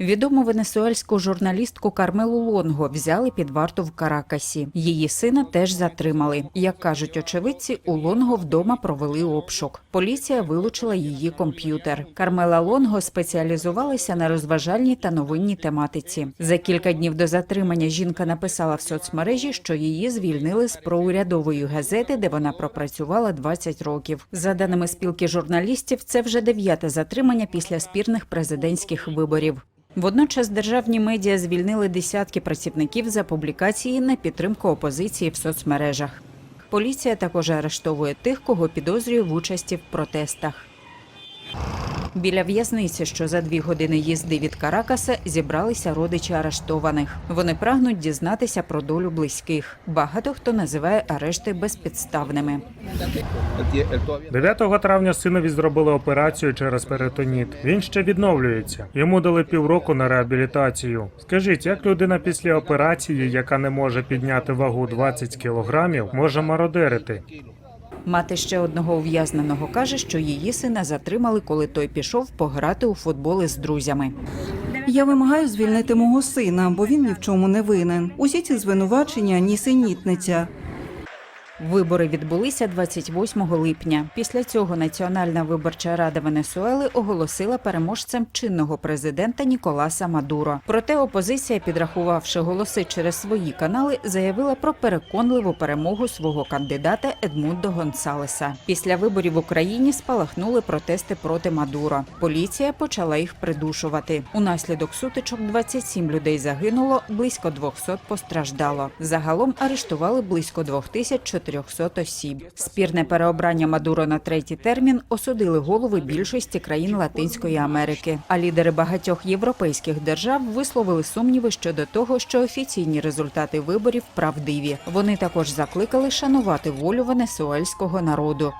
Відому венесуельську журналістку Кармелу Лонго взяли під варту в Каракасі. Її сина теж затримали. Як кажуть очевидці, у Лонго вдома провели обшук. Поліція вилучила її комп'ютер. Кармела Лонго спеціалізувалася на розважальній та новинній тематиці. За кілька днів до затримання жінка написала в соцмережі, що її звільнили з проурядової газети, де вона пропрацювала 20 років. За даними спілки журналістів, це вже дев'яте затримання після спірних президентських виборів. Водночас державні медіа звільнили десятки працівників за публікації на підтримку опозиції в соцмережах. Поліція також арештовує тих, кого підозрює в участі в протестах. Біля в'язниці, що за дві години їзди від Каракаса, зібралися родичі арештованих. Вони прагнуть дізнатися про долю близьких. Багато хто називає арешти безпідставними. 9 травня синові зробили операцію через перитоніт. Він ще відновлюється. Йому дали півроку на реабілітацію. Скажіть, як людина після операції, яка не може підняти вагу 20 кілограмів, може мародерити? Мати ще одного ув'язненого каже, що її сина затримали, коли той пішов пограти у футболи з друзями. Я вимагаю звільнити мого сина, бо він ні в чому не винен. Усі ці звинувачення нісенітниця. Вибори відбулися 28 липня. Після цього Національна виборча рада Венесуели оголосила переможцем чинного президента Ніколаса Мадуро. Проте опозиція, підрахувавши голоси через свої канали, заявила про переконливу перемогу свого кандидата Едмундо Гонсалеса. Після виборів в Україні спалахнули протести проти Мадуро. Поліція почала їх придушувати. Унаслідок сутичок 27 людей загинуло, близько 200 постраждало. Загалом арештували близько 2400 осіб. Спірне переобрання Мадуро на третій термін осудили голови більшості країн Латинської Америки. А лідери багатьох європейських держав висловили сумніви щодо того, що офіційні результати виборів правдиві. Вони також закликали шанувати волю венесуельського народу.